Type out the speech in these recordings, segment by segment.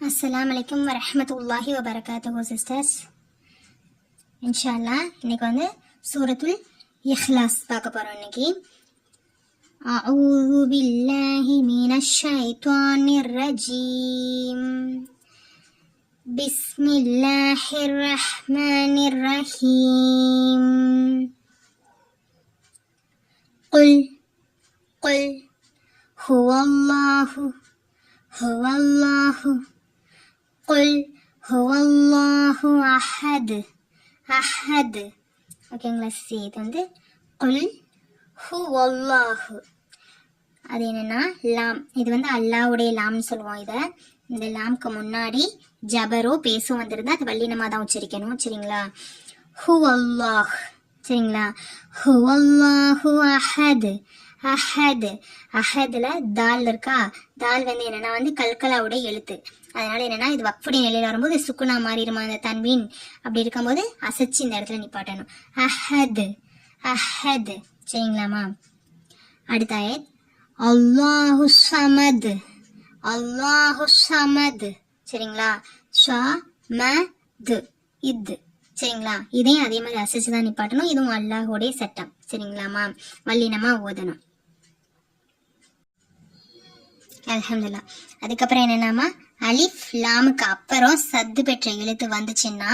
அஸ்ஸலாமு அலைக்கும் வரஹ்மத்துல்லாஹி வபரகாத்துஹு சிஸ்டர்ஸ் இன்ஷால்லா இன்னைக்கு வந்து சூரத்துல் இஹ்லாஸ் பார்க்க போகிறோம் இன்னைக்கு أعوذ بالله من الشيطان الرجيم بسم الله الرحمن الرحيم قل قل هو الله هو الله குல் ஹுவல்லாஹு அஹது அஹது ஓகேங்களா சி இது வந்து குல் ஹுவல்லாஹு அது என்னென்னா லாம். இது வந்து அல்லாவுடைய லாம்னு சொல்லுவோம் இதை. இந்த லாம்க்கு முன்னாடி ஜபரோ பேசும் வந்திருந்தா அது வல்லினமாக தான் உச்சரிக்கணும் சரிங்களா? ஹுவல்லாஹ். சரிங்களா? ஹுவல்லாஹு அஹது. அஹது அஹதுல தால் இருக்கா? தால் வந்து என்னன்னா வந்து கல்கலாவுடைய எழுத்து. அதனால என்னன்னா இது வக்ஃபுடைய நிலையில வரும்போது சுக்குனா மாறிடுமா அந்த தன்வீன் அப்படி இருக்கும்போது அசைச்சு இந்த இடத்துல நிப்பாட்டணும். அஹது அஹது சரிங்களாமா அடுத்த ஆயத். அல்லாஹு சமத். அல்லாஹு சமத். சரிங்களா? ஷா ம து இது. சரிங்களா? இதையும் அதே மாதிரி அசைச்சு தான் நிப்பாட்டணும். இதுவும் அல்லாஹுடைய சட்டம். சரிங்களாமா வல்லினமா ஓதணும். அலமதுல்லா அதுக்கப்புறம் என்னென்னாமா அலிஃப் லாமுக்கு அப்புறம் சத்து பெற்ற எழுத்து வந்துச்சுன்னா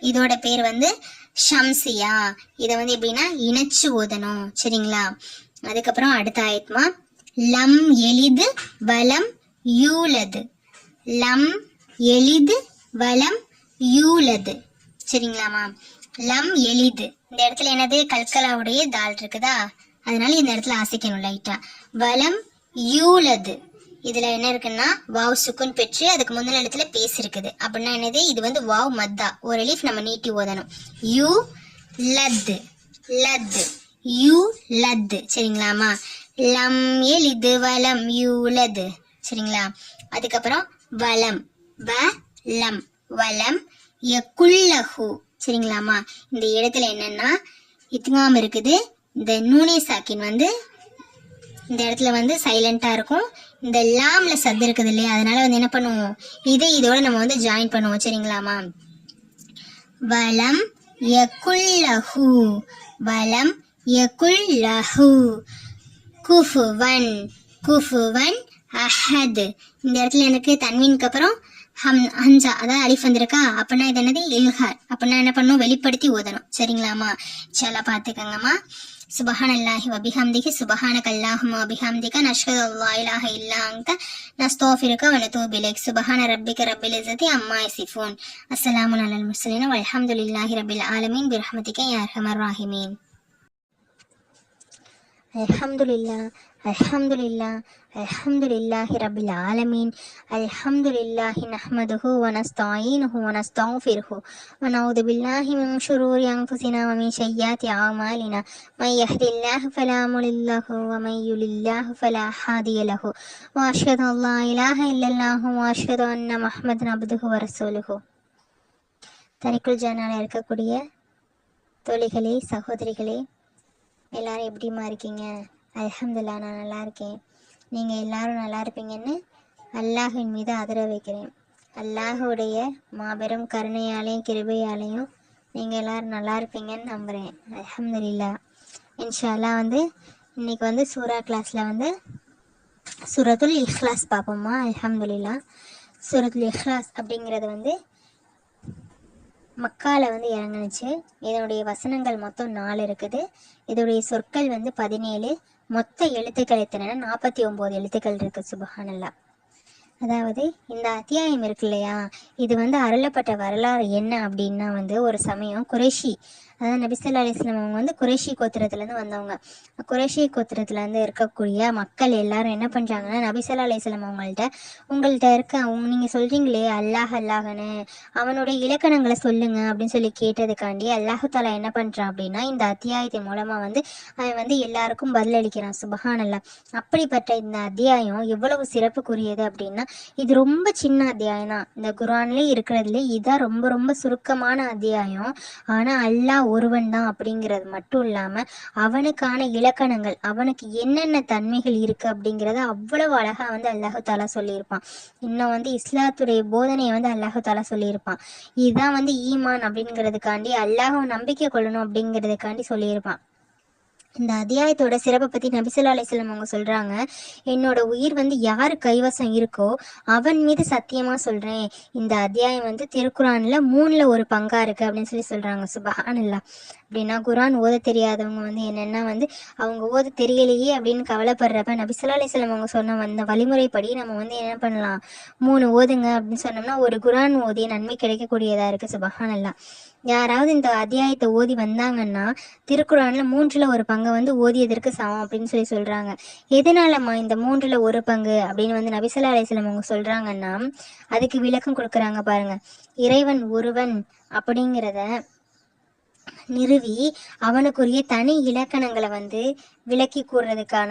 இதோட பேர் வந்து ஷம்சியா. இதை வந்து எப்படின்னா இணைச்சு ஓதணும் சரிங்களா? அதுக்கப்புறம் அடுத்த ஆயத்மா லம் எளிது வலம் யூலது. லம் எளிது வலம் யூலது. சரிங்களாமா லம் எளிது. இந்த இடத்துல என்னது? கல்கலாவுடைய தால் இருக்குதா? அதனால இந்த இடத்துல அசைக்கணும் லைட்டா வலம் யூலது. இதுல என்ன இருக்குன்னா வாவ் சுக்குன் பெற்று அதுக்கு முந்தின இடத்துல பேஸ் இருக்குது அப்படின்னா என்னது? இது வந்து வாவ் மத்தா. ஒரு லீஃப் நம்ம நீட்டி ஓதணும். யூ லத்து. லத்து. யூ லத்து. சரிங்களாமா லம் எலிது வலம். யூலது சரிங்களா? அதுக்கப்புறம் வலம். வ லம். வலம் யகுல்லஹு சரிங்களாமா இந்த இடத்துல என்னன்னா இத்ங்காம் இருக்குது. இந்த நூனே சாக்கின் வந்து இந்த இடத்துல வந்து சைலண்ட்டாக இருக்கும். இந்த லாமில் சத்து இருக்குது இல்லையா? அதனால வந்து என்ன பண்ணுவோம்? இதை இதோட நம்ம வந்து ஜாயின் பண்ணுவோம். சரிங்களாமா வலம் யகுல்லஹு வலம் யகுல்லஹு குஃபுவன். குஃபுவன் அஹத். இந்த இடத்துல எனக்கு தன்வீனுக்கு அப்புறம் ஹம் ஹம்சா அதாவது அலிஃப் வந்திருக்கா? அப்படின்னா இது என்னது? இல்ஹார். அப்படின்னா என்ன பண்ணும்? வெளிப்படுத்தி ஓதணும். சரிங்களாமா சில பார்த்துக்கங்கம்மா سبحان الله وبحمده سبحانك اللهم وبحمدك نشهد أن لا إله إلا أنت نستغفرك ونتوب إليك سبحان ربك رب العزة عما يصفون السلام على المرسلين والحمد لله رب العالمين برحمتك يا أرحم الراحمين الحمد لله الحمد لله الحمد لله رب العالمين الحمد لله نحمده ونستعينه ونستغفره ونعوذ بالله من شرور أنفسنا ومن سيئات أعمالنا من يهد الله فلا مضل له ومن يضلل الله فلا هادي له وأشهد أن لا إله إلا الله وأشهد أن محمدا عبده ورسوله தனிக்குள் ஜனால இருக்கக்கூடிய தோழிகளே சகோதரிகளே எல்லாரும் எப்படிம்மா இருக்கீங்க அல்ஹம்துலில்லாஹ் நான் நல்லா இருக்கேன் நீங்கள் எல்லாரும் நல்லா இருப்பீங்கன்னு அல்லாஹின் மீது ஆதரவு வைக்கிறேன். அல்லாஹுடைய மாபெரும் கருணையாலையும் கிருபையாலையும் நீங்கள் எல்லாரும் நல்லா இருப்பீங்கன்னு நம்புகிறேன் அலமதுல்லா இன்ஷால்லாம் வந்து இன்னைக்கு வந்து சூரா கிளாஸில் வந்து சூரத்துல் இஹ்லாஸ் பார்ப்போம்மா அலமதுல்லா சூரத்துல் இஹ்லாஸ் அப்படிங்கிறது வந்து மக்கால வந்து இறங்குனுச்சு. இதனுடைய வசனங்கள் மொத்தம் நாலு இருக்குது. இதோடைய சொற்கள் வந்து பதினேழு மொத்த எழுத்துக்கள் எத்தனைன்னா நாற்பத்தி ஒம்பது எழுத்துக்கள் இருக்கு சுபஹானல்லா. அதாவது இந்த அத்தியாயம் இருக்கு இல்லையா? இது வந்து அருளப்பட்ட வரலாறு என்ன அப்படின்னா வந்து ஒரு சமயம் குறைஷி அதாவது நபிசல்லா அலிஸ்லாம் அவங்க வந்து குரேஷி கோத்திரத்துலேருந்து வந்தவங்க. குரேஷி கோத்திரத்துலேருந்து இருக்கக்கூடிய மக்கள் எல்லாரும் என்ன பண்ணுறாங்கன்னா நபிசல்லா அலிஸ்லாம் அவங்கள்ட்ட உங்கள்கிட்ட இருக்க அவங்க நீங்கள் சொல்கிறீங்களே அல்லாஹ் அல்லாஹன்னு அவனுடைய இலக்கணங்களை சொல்லுங்க அப்படின்னு சொல்லி கேட்டதுக்காண்டி அல்லாஹு தாலா என்ன பண்ணுறான் அப்படின்னா இந்த அத்தியாயத்தின் மூலமாக வந்து அவன் வந்து எல்லாருக்கும் பதிலளிக்கிறான் சுபஹானல்லா அப்படிப்பட்ட இந்த அத்தியாயம் எவ்வளவு சிறப்புக்குரியது அப்படின்னா இது ரொம்ப சின்ன அத்தியாயம் தான் இந்த குரான்லேயே இருக்கிறதுலே இதான் ரொம்ப ரொம்ப சுருக்கமான அத்தியாயம். ஆனால் அல்லாஹ் ஒருவன் தான் அப்படிங்கிறது மட்டும் இல்லாமல் அவனுக்கான இலக்கணங்கள் அவனுக்கு என்னென்ன தன்மைகள் இருக்கு அப்படிங்கிறத அவ்வளவு அழகா வந்து அல்லாஹு தாலா சொல்லியிருப்பான். இன்னும் வந்து இஸ்லாத்துடைய போதனையை வந்து அல்லாஹு தாலா சொல்லியிருப்பான். இதுதான் வந்து ஈமான் அப்படிங்கிறதுக்காண்டி அல்லாஹ் நம்பிக்கை கொள்ளணும் அப்படிங்கிறதுக்காண்டி சொல்லியிருப்பான். இந்த அத்தியாயத்தோட சிறப்பை பத்தி நபிசுல்லா அலிஸ்லாம் அவங்க சொல்றாங்க. என்னோட உயிர் வந்து யாரு கைவசம் இருக்கோ அவன் மீது சத்தியமா சொல்றேன். இந்த அத்தியாயம் வந்து திருக்குறான்ல மூணுல ஒரு பங்கா இருக்கு அப்படின்னு சொல்லி சொல்றாங்க. சுபஹானல்லா அப்படின்னா குரான் ஓத தெரியாதவங்க வந்து என்னென்னா வந்து அவங்க ஓத தெரியலையே அப்படின்னு கவலைப்படுறப்ப நபிசுல்லா அலிஸ்லாம் அவங்க சொன்ன அந்த வழிமுறைப்படி நம்ம வந்து என்ன பண்ணலாம்? மூணு ஓதுங்க அப்படின்னு சொன்னோம்னா ஒரு குரான் ஓதிய நன்மை கிடைக்கக்கூடியதா இருக்கு. சுபஹானல்லா. யாராவது இந்த அத்தியாயத்தை ஓதி வந்தாங்கன்னா திருக்குறானில் மூன்றில் ஒரு பங்கை வந்து ஓதியதற்கு சமம் அப்படின்னு சொல்லி சொல்கிறாங்க எதனாலம்மா இந்த மூன்றில் ஒரு பங்கு அப்படின்னு வந்து நபிசல்லா அலிஸ்லாம் அவங்க சொல்கிறாங்கன்னா அதுக்கு விளக்கம் கொடுக்குறாங்க பாருங்க. இறைவன் ஒருவன் அப்படிங்கிறத நிறுவி அவனுக்குரிய தனி இலக்கணங்களை வந்து விளக்கி கூறுறதுக்கான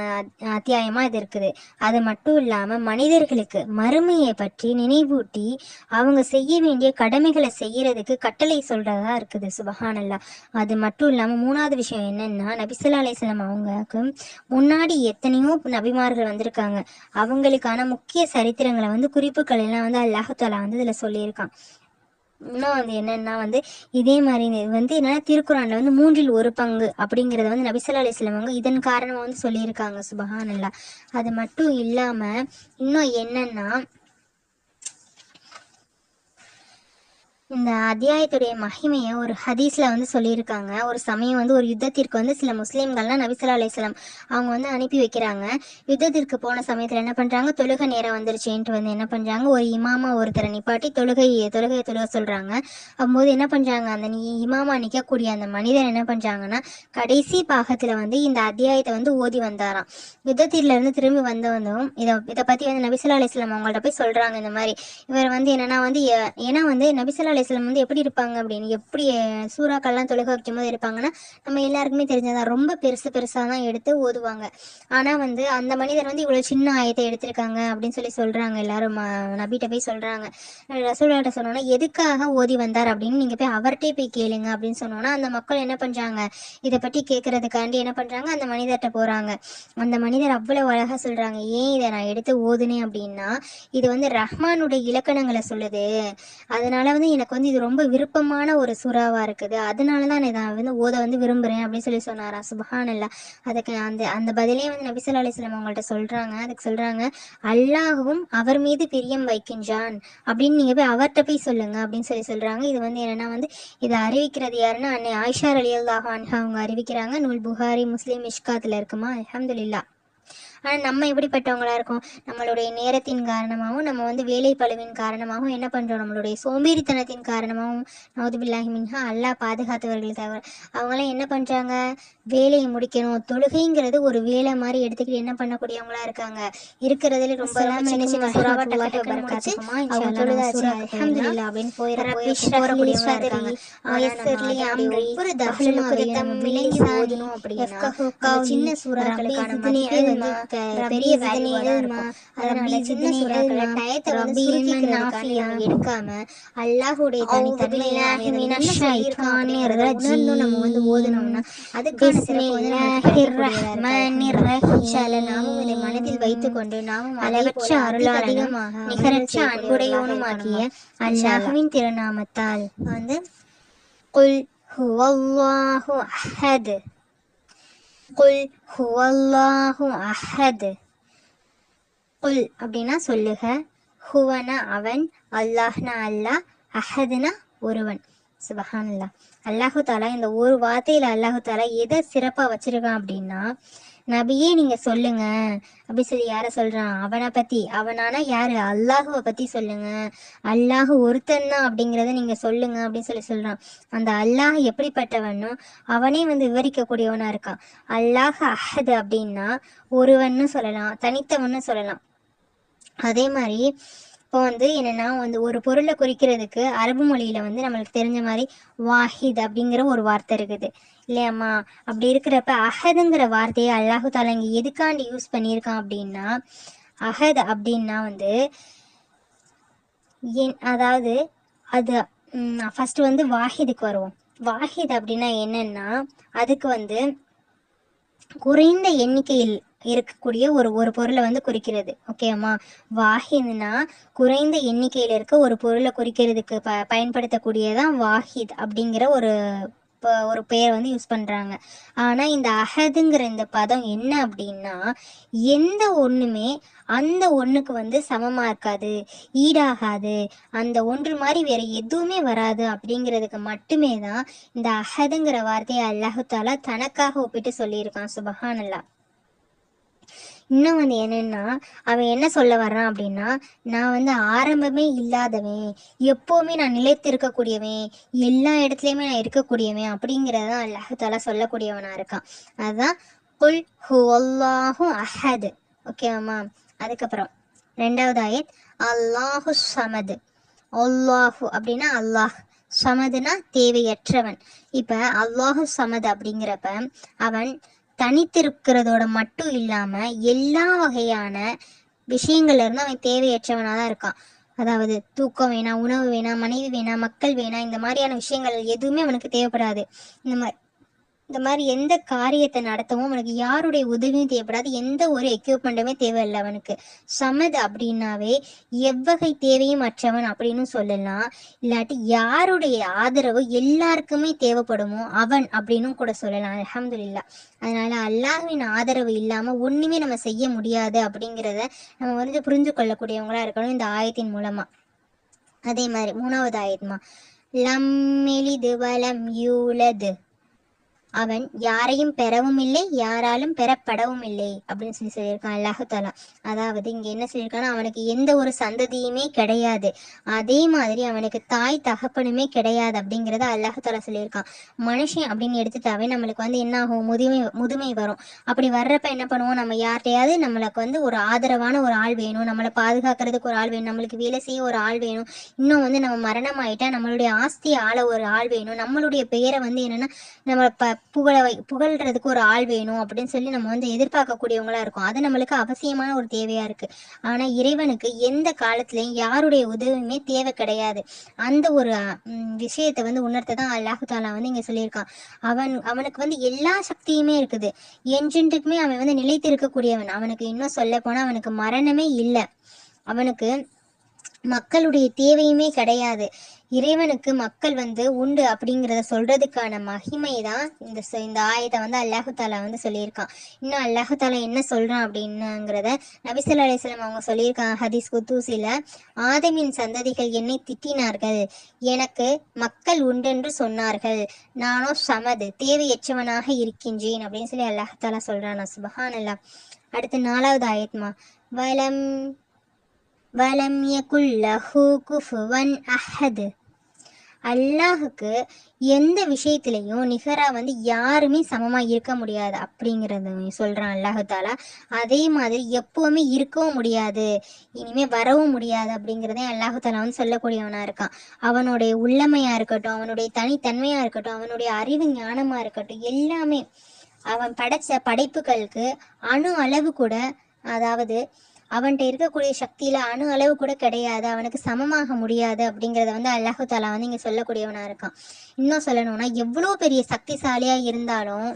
அத்தியாயமா இது இருக்குது. அது மட்டும் இல்லாம மனிதர்களுக்கு மறுமையை பற்றி நினைவூட்டி அவங்க செய்ய வேண்டிய கடமைகளை செய்யறதுக்கு கட்டளை சொல்றதா இருக்குது. சுபஹானல்லா. அது மட்டும் இல்லாம மூணாவது விஷயம் என்னன்னா நபிசல்லா அலிஸ்லாம் அவங்களுக்கு முன்னாடி எத்தனையோ நபிமார்கள் வந்திருக்காங்க. அவங்களுக்கான முக்கிய சரித்திரங்களை வந்து குறிப்புகள் எல்லாம் வந்து அல்லாஹாலா வந்து இதுல சொல்லியிருக்கான். இன்னும் வந்து என்னன்னா வந்து இதே மாதிரி வந்து என்னன்னா திருக்குறான்ல வந்து மூன்றில் ஒரு பங்கு அப்படிங்கறத வந்து நபிசல்லா அலிஸ்லாம் அவங்க இதன் காரணமா வந்து சொல்லியிருக்காங்க சுபஹானல்லா. அது மட்டும் இல்லாம இன்னும் என்னன்னா இந்த அத்தியாயத்துடைய மகிமையை ஒரு ஹதீஸ்ல வந்து சொல்லியிருக்காங்க. ஒரு சமயம் வந்து ஒரு யுத்தத்திற்கு வந்து சில முஸ்லீம்கள்லாம் நபிசுல்லா அலிஸ்லாம் அவங்க வந்து அனுப்பி வைக்கிறாங்க. யுத்தத்திற்கு போன சமயத்துல என்ன பண்றாங்க? தொழுகை நேரம் வந்துருச்சுன்ட்டு வந்து என்ன பண்றாங்க? ஒரு இமாமா ஒருத்தரை நிப்பாட்டி தொழுகை தொழுகையை தொழுக சொல்றாங்க. அப்போது என்ன பண்றாங்க? அந்த நீ இமாமா நிக்கக்கூடிய அந்த மனிதர் என்ன பண்றாங்கன்னா கடைசி பாகத்துல வந்து இந்த அத்தியாயத்தை வந்து ஓதி வந்தாராம். யுத்தத்தில இருந்து திரும்பி வந்தவந்தும் இதை இதை பத்தி வந்து நபிசுல்லா அலிஸ்லாம் அவங்கள்ட்ட போய் சொல்றாங்க இந்த மாதிரி. இவர் வந்து என்னன்னா வந்து ஏ- ஏன்னா வந்து நபிசுல்லா அலிஸ்லாம் வந்து எப்படி இருப்பாங்க அப்படின்னு எப்படி சூறாக்கள்லாம் தொழுக வைக்கும் போது இருப்பாங்கன்னா நம்ம எல்லாருக்குமே தெரிஞ்சதான் ரொம்ப பெருசு பெருசா தான் எடுத்து ஓதுவாங்க. ஆனா வந்து அந்த மனிதர் வந்து இவ்வளவு சின்ன ஆயத்தை எடுத்திருக்காங்க அப்படின்னு சொல்லி சொல்றாங்க எல்லாரும். நபிட்ட போய் சொல்றாங்க. ரசூலாட்ட சொன்னோன்னா எதுக்காக ஓதி வந்தார்? அப்படின்னு நீங்க போய் அவர்கிட்டே போய் கேளுங்க அப்படின்னு சொன்னோன்னா அந்த மக்கள் என்ன பண்றாங்க? இதை பற்றி கேட்கறதுக்காண்டி என்ன பண்றாங்க? அந்த மனிதர்கிட்ட போறாங்க. அந்த மனிதர் அவ்வளவு அழகா சொல்றாங்க. ஏன் இதை நான் எடுத்து ஓதுனேன் அப்படின்னா இது வந்து ரஹ்மானுடைய இலக்கணங்களை சொல்லுது. அதனால வந்து எனக்கு வந்து இது ரொம்ப விருப்பமான ஒரு சூறாவா இருக்குது. அதனால தான் நான் வந்து ஓத வந்து விரும்புறேன் அப்படின்னு சொல்லி சொன்னாரா சுபஹானல்லா. அதுக்கு அந்த அந்த பதிலே வந்து நபிசல்லா அலிஸ்லாம் அவங்கள்ட்ட சொல்றாங்க. அதுக்கு சொல்றாங்க அல்லாஹ்வும் அவர் மீது பிரியம் வைக்கின்றான். அப்படின்னு நீங்க போய் அவர்கிட்ட போய் சொல்லுங்க அப்படின்னு சொல்லி சொல்றாங்க. இது வந்து என்னன்னா வந்து இதை அறிவிக்கிறது யாருன்னா அன்னை ஆயிஷா அலி அல்லாஹ் அவங்க அறிவிக்கிறாங்க. நூல் புகாரி முஸ்லீம் இஷ்காத்துல இருக்குமா? அல்ஹம்துலில்லாஹ். ஆனால் நம்ம எப்படிப்பட்டவங்களா இருக்கோம்? நம்மளுடைய நேரத்தின் காரணமாகவும் நம்ம வந்து வேலை பளுவின் காரணமாகவும் என்ன பண்ணுறோம் நம்மளுடைய சோம்பேறித்தனத்தின் காரணமாகவும் நவுதுபில்லாஹி மின்ஹா அல்லாஹ் பாதுகாத்தவர்கள் தவிர அவங்களாம் என்ன பண்ணுறாங்க வேலையை முடிக்கணும். தொழுகைங்கிறது ஒரு வேலை மாதிரி எடுத்துக்கிட்டு என்ன பண்ணக்கூடியவங்களா இருக்காங்க? இருக்கிறதுல ரொம்ப சின்ன சின்ன அவங்க தொழுதாச்சு. அப்படின்னு போயிட இருக்காங்க. ஒவ்வொரு விளங்கி ஓதணும் அப்படின்னா சின்ன சூறாக்களுக்கான பெரிய அதனால சின்ன சூறாக்களை டயத்தை வந்து எடுக்காம அல்லாஹ்வுடைய தனித்தன்மை என்ன சொல்லியிருக்காங்கிறத உணர்ந்து நம்ம வந்து ஓதுனோம்னா அதுக்கான நாமும் இதை மனதில் வைத்துக்கொண்டு நாமும் அளவற்ற அருளாளனும் நிகரற்ற அன்புடையவனுமாகிய அல்லாஹ்வின் திருநாமத்தால் வந்து குல் ஹுவல்லாஹு அஹத் குல் ஹுவல்லாஹு அஹது குல் அப்படின்னா சொல்லுக ஹுவனா அவன் அல்லாஹ்னா அல்லாஹ் அஹதுனா ஒருவன் சுபஹான் அல்லாஹ் அல்லாஹு தாலா இந்த ஒரு வார்த்தையில அல்லாஹு தாலா எதை சிறப்பா வச்சிருக்கான் அப்படின்னா நபியே நீங்க சொல்லுங்க. அப்படி சொல்லி யார சொல்றான்? அவனை பத்தி. அவனானா யாரு? அல்லாஹுவை பத்தி சொல்லுங்க. அல்லாஹு ஒருத்தன் தான் அப்படிங்கறத நீங்க சொல்லுங்க அப்படின்னு சொல்லி சொல்றான். அந்த அல்லாஹ் எப்படிப்பட்டவனோ அவனே வந்து விவரிக்கக்கூடியவனா இருக்கான். அல்லாஹ் அஹது அப்படின்னா ஒருவன்னு சொல்லலாம் தனித்தவன்னு சொல்லலாம். அதே மாதிரி இப்போ வந்து என்னன்னா வந்து ஒரு பொருளை குறிக்கிறதுக்கு அரபு மொழியில வந்து நம்மளுக்கு தெரிஞ்ச மாதிரி வாஹித் அப்படிங்கிற ஒரு வார்த்தை இருக்குது. இல்லையாம்மா. அப்படி இருக்கிறப்ப அஹதுங்கிற வார்த்தையை அல்லாஹு தாலா இங்க எதுக்காண்டி யூஸ் பண்ணியிருக்கான் அப்படின்னா அஹத் அப்படின்னா வந்து என் அதாவது அது ஃபர்ஸ்ட் வந்து வாஹிதுக்கு வருவோம். வாஹித் அப்படின்னா என்னன்னா அதுக்கு வந்து குறைந்த எண்ணிக்கையில் இருக்கக்கூடிய ஒரு ஒரு பொருளை வந்து குறிக்கிறது. ஓகேம்மா வாஹித்னா குறைந்த எண்ணிக்கையில் இருக்க ஒரு பொருளை குறிக்கிறதுக்கு ப பயன்படுத்தக்கூடியதான் வாஹித் அப்படிங்கிற ஒரு ஒரு பெயர் வந்து யூஸ் பண்றாங்க. ஆனா இந்த அஹதுங்கிற இந்த பதம் என்ன அப்படின்னா எந்த ஒண்ணுமே அந்த ஒண்ணுக்கு வந்து சமமா இருக்காது ஈடாகாது. அந்த ஒன்று மாதிரி வேற எதுவுமே வராது அப்படிங்கிறதுக்கு மட்டுமே தான் இந்த அஹதுங்கிற வார்த்தையை அல்லாஹு தாலா தனக்காக ஒப்பிட்டு சொல்லியிருக்கான் சுபஹானல்லா. இன்னும் வந்து என்னன்னா அவன் என்ன சொல்ல வர்றான் அப்படின்னா நான் வந்து ஆரம்பமே இல்லாதவன் எப்பவுமே நான் நிலைத்து இருக்கக்கூடியவன் எல்லா இடத்துலயுமே நான் இருக்கக்கூடியவன் அப்படிங்கிறதான் அல்லாஹு தாலா சொல்லக்கூடியவனா இருக்கான். அதுதான் குல் ஹுவல்லாஹு அஹது ஓகேவாம்மா அதுக்கப்புறம் ரெண்டாவது ஆயத் அல்லாஹு சமது அல்லாஹு அப்படின்னா அல்லாஹ். சமதுனா தேவையற்றவன். இப்ப அல்லாஹு சமது அப்படிங்கிறப்ப அவன் தனித்திருக்கிறதோட மட்டும் இல்லாம எல்லா வகையான விஷயங்கள்ல இருந்து அவன் தேவையற்றவனா தான் இருக்கான். அதாவது தூக்கம் வேணாம் உணவு வேணாம் மனைவி வேணாம் மக்கள் வேணாம் இந்த மாதிரியான விஷயங்கள் எதுவுமே அவனுக்கு தேவைப்படாது. இந்த மாதிரி இந்த மாதிரி எந்த காரியத்தை நடத்தவும் அவனுக்கு யாருடைய உதவியும் தேவைப்படாது. எந்த ஒரு எக்யூப்மெண்ட்டுமே தேவையில்லை அவனுக்கு. சமது அப்படின்னாவே எவ்வகை தேவையும் அற்றவன் அப்படின்னு சொல்லலாம். இல்லாட்டி யாருடைய ஆதரவு எல்லாருக்குமே தேவைப்படுமோ அவன் அப்படின்னு கூட சொல்லலாம். அலமதுல்லா அதனால அல்லாஹ்வின் ஆதரவு இல்லாம ஒண்ணுமே நம்ம செய்ய முடியாது அப்படிங்கிறத நம்ம வந்து புரிஞ்சு கொள்ளக்கூடியவங்களா இருக்கணும் இந்த ஆயத்தின் மூலமா. அதே மாதிரி மூணாவது ஆயத்மா லம் எளிது வலம் யூலது. அவன் யாரையும் பெறவும் இல்லை யாராலும் பெறப்படவும் இல்லை அப்படின்னு சொல்லி சொல்லியிருக்கான் அல்லாஹாலா அதாவது இங்க என்ன சொல்லியிருக்கான்னா அவனுக்கு எந்த ஒரு சந்ததியுமே கிடையாது. அதே மாதிரி அவனுக்கு தாய் தகப்பனுமே கிடையாது அப்படிங்கிறத அல்லாஹாலா சொல்லியிருக்கான். மனுஷன் அப்படின்னு எடுத்துட்டாவே நம்மளுக்கு வந்து என்ன ஆகும்? முதுமை முதுமை வரும். அப்படி வர்றப்ப என்ன பண்ணுவோம்? நம்ம யார்கிட்டயாவது நம்மளுக்கு வந்து ஒரு ஆதரவான ஒரு ஆள் வேணும். நம்மளை பாதுகாக்கிறதுக்கு ஒரு ஆள் வேணும். நம்மளுக்கு வேலை செய்ய ஒரு ஆள் வேணும். இன்னும் வந்து நம்ம மரணம் ஆயிட்டா நம்மளுடைய ஆஸ்தி ஆள ஒரு ஆள் வேணும். நம்மளுடைய பெயரை வந்து என்னன்னா நம்ம ப புகழ வை புகழ்றதுக்கு ஒரு ஆள் வேணும் அப்படின்னு சொல்லி நம்ம வந்து எதிர்பார்க்கக்கூடியவங்களா இருக்கும். அது நம்மளுக்கு அவசியமான ஒரு தேவையா இருக்கு. ஆனா இறைவனுக்கு எந்த காலத்திலையும் யாருடைய உதவியுமே தேவை கிடையாது. அந்த ஒரு விஷயத்தை வந்து உணர்த்ததான் அல்லாஹு தாலா வந்து இங்க சொல்லியிருக்கான். அவன் அவனுக்கு வந்து எல்லா சக்தியுமே இருக்குது. என்றென்றுக்குமே அவன் வந்து நிலைத்து இருக்கக்கூடியவன் அவனுக்கு இன்னும் சொல்ல போனா அவனுக்கு மரணமே இல்லை. அவனுக்கு மக்களுடைய தேவையுமே கிடையாது. இறைவனுக்கு மக்கள் வந்து உண்டு அப்படிங்கிறத சொல்றதுக்கான மகிமை தான் இந்த இந்த ஆயத்தை வந்து அல்லாஹு தாலா வந்து சொல்லியிருக்கான். இன்னும் அல்லாஹு தாலா என்ன சொல்றான் அப்படின்னுங்கிறத நபிசல்லா அலிஸ்லாம் அவங்க சொல்லியிருக்காங்க ஹதீஸ் குத்தூசில ஆதமின் சந்ததிகள் என்னை திட்டினார்கள். எனக்கு மக்கள் உண்டென்று சொன்னார்கள். நானோ சமது தேவையற்றவனாக இருக்கின்றேன் அப்படின்னு சொல்லி அல்லாஹாலா சொல்றான். சுபஹான் அடுத்து நாலாவது ஆயத்மா. வலம் வலம் யகுல் லஹு குஃபுவன் அஹது. அல்லாஹுக்கு எந்த விஷயத்திலையும் நிகரா வந்து யாருமே சமமா இருக்க முடியாது அப்படிங்கறத சொல்றான் அல்லாஹு தாலா. அதே மாதிரி எப்பவுமே இருக்கவும் முடியாது. இனிமே வரவும் முடியாது அப்படிங்கிறதே அல்லாஹு தாலா வந்து சொல்லக்கூடியவனா இருக்கான். அவனுடைய உள்ளமையா இருக்கட்டும் அவனுடைய தனித்தன்மையா இருக்கட்டும் அவனுடைய அறிவு ஞானமா இருக்கட்டும் எல்லாமே அவன் படைச்ச படைப்புகளுக்கு அணு அளவு கூட அதாவது அவன்கிட்ட இருக்கக்கூடிய சக்தியில அணு அளவு கூட கிடையாது. அவனுக்கு சமமாக முடியாது அப்படிங்கறத வந்து அல்லாஹு தாலா வந்து இங்க சொல்லக்கூடியவனா இருக்கான். இன்னும் சொல்லணும்னா எவ்வளவு பெரிய சக்திசாலியா இருந்தாலும்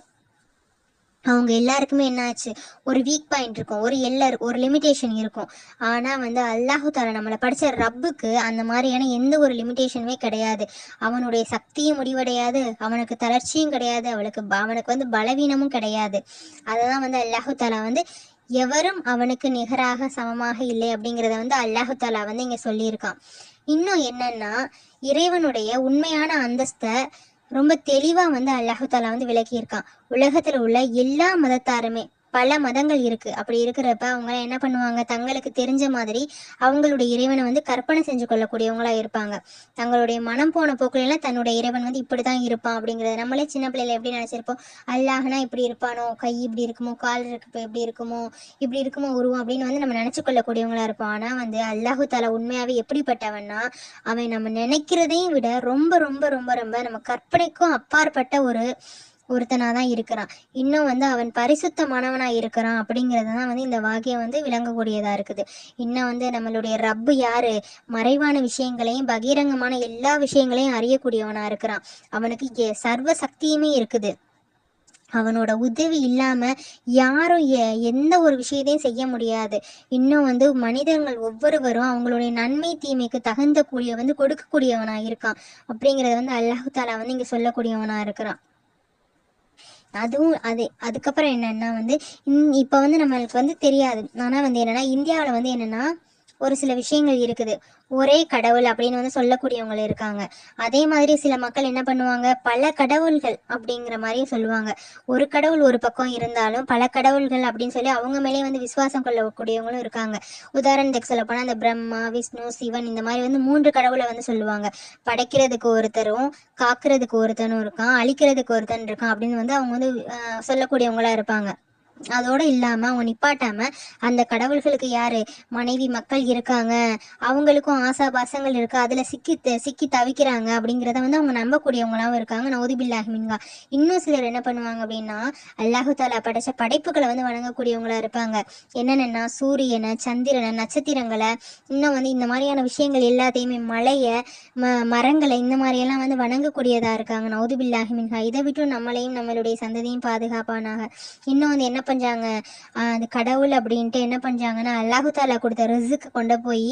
அவங்க எல்லாருக்குமே என்னாச்சு ஒரு வீக் பாயிண்ட் இருக்கும். ஒரு எல்லர் ஒரு லிமிடேஷன் இருக்கும். ஆனா வந்து அல்லாஹு தாலா நம்மளை படிச்ச ரப்புக்கு அந்த மாதிரியான எந்த ஒரு லிமிடேஷனுமே கிடையாது. அவனுடைய சக்தியும் முடிவடையாது. அவனுக்கு தளர்ச்சியும் கிடையாது. அவளுக்கு அவனுக்கு வந்து பலவீனமும் கிடையாது. அததான் வந்து அல்லாஹு தாலா வந்து எவரும் அவனுக்கு நிகராக சமமாக இல்லை அப்படிங்கிறத வந்து அல்லாஹு தாலா வந்து இங்க சொல்லியிருக்கான். இன்னும் என்னன்னா இறைவனுடைய உண்மையான அந்தஸ்தை ரொம்ப தெளிவா வந்து அல்லாஹு தாலா வந்து விளக்கியிருக்கான். உலகத்துல உள்ள எல்லா மதத்தாருமே பல மதங்கள் இருக்கு. அப்படி இருக்கிறப்ப அவங்க என்ன பண்ணுவாங்க? தங்களுக்கு தெரிஞ்ச மாதிரி அவங்களுடைய இறைவனை வந்து கற்பனை செஞ்சு கொள்ளக்கூடியவங்களா இருப்பாங்க. தங்களுடைய மனம் போன போக்குல எல்லாம் தன்னுடைய இறைவன் வந்து இப்படிதான் இருப்பான் அப்படிங்கறத நம்மளே சின்ன பிள்ளைல எப்படி நினைச்சிருப்போம்? அல்லாஹனா இப்படி இருப்பானோ? கை இப்படி இருக்குமோ? கால் இருக்கு எப்படி இருக்குமோ? இப்படி இருக்குமோ? உருவம் அப்படின்னு வந்து நம்ம நினைச்சு கொள்ளக்கூடியவங்களா இருப்போம். ஆனா வந்து அல்லாஹு தாலா உண்மையாவே எப்படிப்பட்டவன்னா அவன் நம்ம நினைக்கிறதையும் விட ரொம்ப ரொம்ப ரொம்ப ரொம்ப நம்ம கற்பனைக்கும் அப்பாற்பட்ட ஒரு ஒருத்தனா தான் இருக்கிறான். இன்னும் வந்து அவன் பரிசுத்தமானவனா இருக்கிறான் அப்படிங்கிறது தான் வந்து இந்த வாக்கியம் வந்து விளங்கக்கூடியதா இருக்குது. இன்னும் வந்து நம்மளுடைய ரப்பு யாரு? மறைவான விஷயங்களையும் பகிரங்கமான எல்லா விஷயங்களையும் அறியக்கூடியவனா இருக்கிறான். அவனுக்கு எ- சர்வ சக்தியுமே இருக்குது. அவனோட உதவி இல்லாம யாரும் எ- எந்த ஒரு விஷயத்தையும் செய்ய முடியாது. இன்னும் வந்து மனிதர்கள் ஒவ்வொருவரும் அவங்களுடைய நன்மை தீமைக்கு தகுந்த கூடிய வந்து கொடுக்கக்கூடியவனா இருக்கான். அப்படிங்கறத வந்து அல்லாஹு தாலா வந்து இங்க சொல்லக்கூடியவனா இருக்கிறான். அதுவும் அது அதுக்கப்புறம் என்னன்னா வந்து இப்போ வந்து நம்மளுக்கு வந்து தெரியாது. ஆனால் வந்து என்னன்னா இந்தியாவில் வந்து என்னன்னா ஒரு சில விஷயங்கள் இருக்குது. ஒரே கடவுள் அப்படின்னு வந்து சொல்லக்கூடியவங்க இருக்காங்க. அதே மாதிரி சில மக்கள் என்ன பண்ணுவாங்க? பல கடவுள்கள் அப்படிங்கிற மாதிரி சொல்லுவாங்க. ஒரு கடவுள் ஒரு பக்கம் இருந்தாலும் பல கடவுள்கள் அப்படின்னு சொல்லி அவங்க மேலே வந்து விசுவாசம் கொள்ளக்கூடியவங்களும் இருக்காங்க. உதாரணத்துக்கு சொல்ல போனால் அந்த பிரம்மா விஷ்ணு சிவன் இந்த மாதிரி வந்து மூன்று கடவுளை வந்து சொல்லுவாங்க. படைக்கிறதுக்கு ஒருத்தரும் காக்குறதுக்கு ஒருத்தனும் இருக்கான் அழிக்கிறதுக்கு ஒருத்தன் இருக்கான் அப்படின்னு வந்து அவங்க வந்து சொல்லக்கூடியவங்களா இருப்பாங்க. அதோட இல்லாம அவங்க நிப்பாட்டாம அந்த கடவுள்களுக்கு யாரு? மனைவி மக்கள் இருக்காங்க. அவங்களுக்கும் ஆசா பாசங்கள் இருக்கு. அதுல சிக்கி த- சிக்கி தவிக்கிறாங்க அப்படிங்கிறத வந்து அவங்க நம்பக்கூடியவங்களாவும் இருக்காங்க. நௌதிபில்லாஹிமின்கா இன்னும் சிலர் என்ன பண்ணுவாங்க அப்படின்னா அல்லாஹு தாலா படைச்ச படைப்புகளை வந்து வணங்கக்கூடியவங்களா இருப்பாங்க. என்னென்னா சூரியனை சந்திரனை நட்சத்திரங்களை இன்னும் வந்து இந்த மாதிரியான விஷயங்கள் எல்லாத்தையுமே மலையை ம மரங்களை இந்த மாதிரியெல்லாம் வந்து வணங்கக்கூடியதா இருக்காங்க. நௌதுபில்லாஹிமின்ஹா இதை விட்டு நம்மளையும் நம்மளுடைய சந்ததியும் பாதுகாப்பானாக. இன்னும் வந்து என்ன பண்ணாங்க அந்த கடவுள் அப்படின்ட்டு என்ன பண்றாங்கன்னா அல்லாஹு தாலா கொடுத்த ரிசுக்கு கொண்டு போய்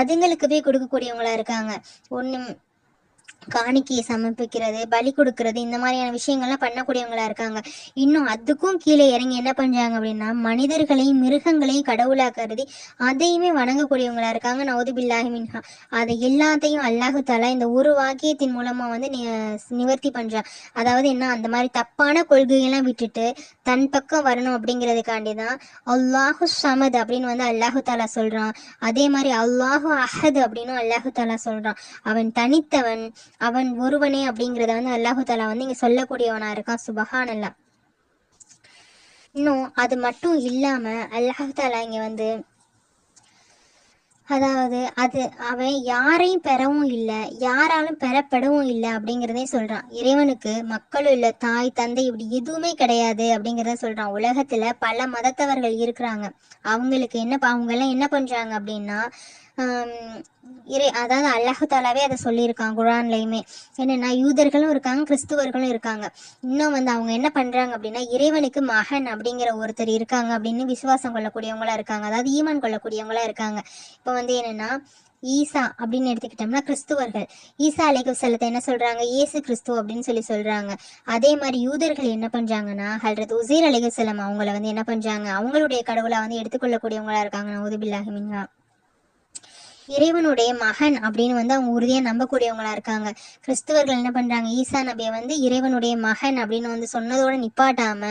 அதுங்களுக்கு போய் கொடுக்கக்கூடியவங்களா இருக்காங்க. ஒன்று காணிக்கையை சமர்ப்பிக்கிறது பலி கொடுக்கறது இந்த மாதிரியான விஷயங்கள்லாம் பண்ணக்கூடியவங்களா இருக்காங்க. இன்னும் அதுக்கும் கீழே இறங்கி என்ன பண்றாங்க அப்படின்னா மனிதர்களையும் மிருகங்களையும் கடவுளா கருதி அதையுமே வணங்கக்கூடியவங்களா இருக்காங்க. நவுதுபில்லாஹி மின்ஹா. அதை எல்லாத்தையும் அல்லாஹு தாலா இந்த ஒரு வாக்கியத்தின் மூலமா வந்து நி- நிவர்த்தி பண்றான். அதாவது என்ன அந்த மாதிரி தப்பான கொள்கையெல்லாம் விட்டுட்டு தன் பக்கம் வரணும் அப்படிங்கிறதுக்காண்டி தான் அல்லாஹு சமத் அப்படின்னு வந்து அல்லாஹு தாலா சொல்றான். அதே மாதிரி அல்லாஹு அஹத் அப்படின்னு அல்லாஹு தாலா சொல்றான். அவன் தனித்தவன் அவன் ஒருவனே அப்படிங்கிறத வந்து அல்லாஹு தாலா வந்து இங்க சொல்லக்கூடியவனா இருக்கான் சுபஹானல்லா. இன்னும் அது மட்டும் இல்லாம அல்லாஹு தாலா இங்க வந்து அதாவது அது அவன் யாரையும் பெறவும் இல்லை யாராலும் பெறப்படவும் இல்லை அப்படிங்கிறதே சொல்றான். இறைவனுக்கு மக்களும் இல்லை தாய் தந்தை இப்படி எதுவுமே கிடையாது அப்படிங்கிறத சொல்றான். உலகத்துல பல மதத்தவர்கள் இருக்கிறாங்க. அவங்களுக்கு என்ன ப- அவங்க எல்லாம் என்ன பண்றாங்க அப்படின்னா இறை அதாவது அல்லாஹாலாவே அதை சொல்லியிருக்காங்க குரான்லையுமே. என்னன்னா யூதர்களும் இருக்காங்க கிறிஸ்துவர்களும் இருக்காங்க. இன்னும் வந்து அவங்க என்ன பண்றாங்க அப்படின்னா இறைவனுக்கு மகன் அப்படிங்கிற ஒருத்தர் இருக்காங்க அப்படின்னு விசுவாசம் கொள்ளக்கூடியவங்களா இருக்காங்க. அதாவது ஈமான் கொள்ளக்கூடியவங்களா இருக்காங்க. இப்போ வந்து என்னன்னா ஈசா அப்படின்னு எடுத்துக்கிட்டோம்னா கிறிஸ்துவர்கள். ஈசா அலைக்கு செல்லத்தை என்ன சொல்றாங்க? இயேசு கிறிஸ்துவ அப்படின்னு சொல்லி சொல்றாங்க. அதே மாதிரி யூதர்கள் என்ன பண்றாங்கன்னா ஹல்ரத் உசீர் அலைகு செல்லம் அவங்கள வந்து என்ன பண்றாங்க? அவங்களுடைய கடவுளை வந்து எடுத்துக்கொள்ளக்கூடியவங்களா இருக்காங்க. நவுதுபில்லாஹி இறைவனுடைய மகன் அப்படின்னு வந்து அவங்க உறுதியா நம்பக்கூடியவங்களா இருக்காங்க. கிறிஸ்துவர்கள் என்ன பண்றாங்க? ஈசா நபியை வந்து இறைவனுடைய மகன் அப்படின்னு வந்து சொன்னதோட நிப்பாட்டாம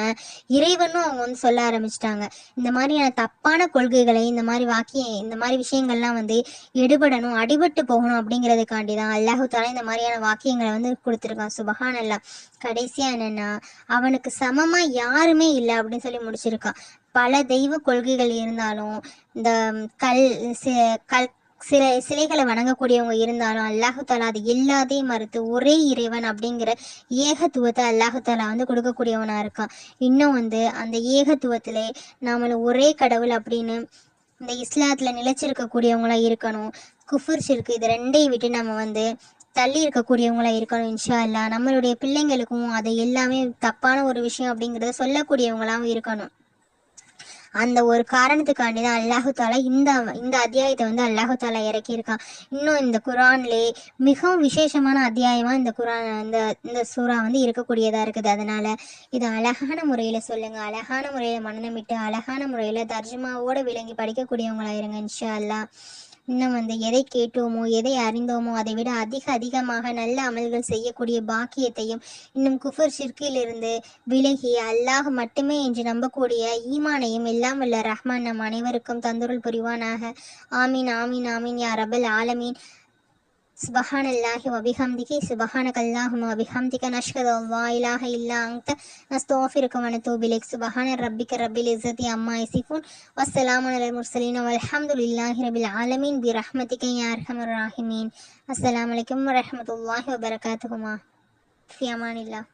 இறைவனும் அவங்க வந்து சொல்ல ஆரம்பிச்சிட்டாங்க. இந்த மாதிரியான தப்பான கொள்கைகளை இந்த மாதிரி வாக்கிய இந்த மாதிரி விஷயங்கள்லாம் வந்து எடுபடணும் அடிபட்டு போகணும் அப்படிங்கிறதுக்காண்டி தான் அல்லாஹு தாலா இந்த மாதிரியான வாக்கியங்களை வந்து கொடுத்துருக்கான். சுபஹான் அல்லா கடைசியா என்னன்னா அவனுக்கு சமமா யாருமே இல்லை அப்படின்னு சொல்லி முடிச்சிருக்கான். பல தெய்வ கொள்கைகள் இருந்தாலும் இந்த கல் கல் சில சிலைகளை வணங்கக்கூடியவங்க இருந்தாலும் அல்லாஹு தாலா அது எல்லாத்தையும் மறுத்து ஒரே இறைவன் அப்படிங்கிற ஏகத்துவத்தை அல்லாஹு தாலா வந்து கொடுக்கக்கூடியவனா இருக்கான். இன்னும் வந்து அந்த ஏகத்துவத்திலே நாமள ஒரே கடவுள் அப்படின்னு இந்த இஸ்லாத்துல நிலைச்சிருக்கக்கூடியவங்களா இருக்கணும். குஃபர் சிற்கு இது ரெண்டையும் விட்டு நம்ம வந்து தள்ளி இருக்கக்கூடியவங்களா இருக்கணும் இன்ஷா அல்லா நம்மளுடைய பிள்ளைங்களுக்கும் அதை எல்லாமே தப்பான ஒரு விஷயம் அப்படிங்கிறத சொல்லக்கூடியவங்களாவும் இருக்கணும். அந்த ஒரு காரணத்துக்காண்டி தான் அல்லாஹு தாலா இந்த இந்த அத்தியாயத்தை வந்து அல்லாஹு தாலா இறக்கியிருக்கான். இன்னும் இந்த குரான்லே மிகவும் விசேஷமான அத்தியாயமா இந்த குரான் இந்த இந்த சூறா வந்து இருக்கக்கூடியதா இருக்குது. அதனால இதை அழகான முறையில சொல்லுங்க. அழகான முறையில மனநமிட்டு அழகான முறையில தர்ஜுமாவோட விளங்கி படிக்கக்கூடியவங்களா இருங்க இன்ஷா அல்லாஹ். இன்னும் வந்து எதை கேட்டோமோ எதை அறிந்தோமோ அதை விட அதிக அதிகமாக நல்ல அமல்கள் செய்யக்கூடிய பாக்கியத்தையும் இன்னும் குஃபர் ஷிர்கிலிருந்து விலகி அல்லாஹ் மட்டுமே என்று நம்பக்கூடிய ஈமானையும் எல்லாம் உள்ள ரஹ்மான் நம் அனைவருக்கும் தந்துருள் புரிவானாக. ஆமீன் ஆமீன் ஆமீன் யா ரபல் ஆலமீன். سبحان الله وبحمده سبحانك اللهم وبحمدك نشهد أن لا إله إلا أنت نستغفرك ونتوب إليك سبحان ربك رب العزة عما يصفون والسلام على المرسلين والحمد لله رب العالمين برحمتك يا أرحم الراحمين السلام عليكم ورحمة الله وبركاته في أمان الله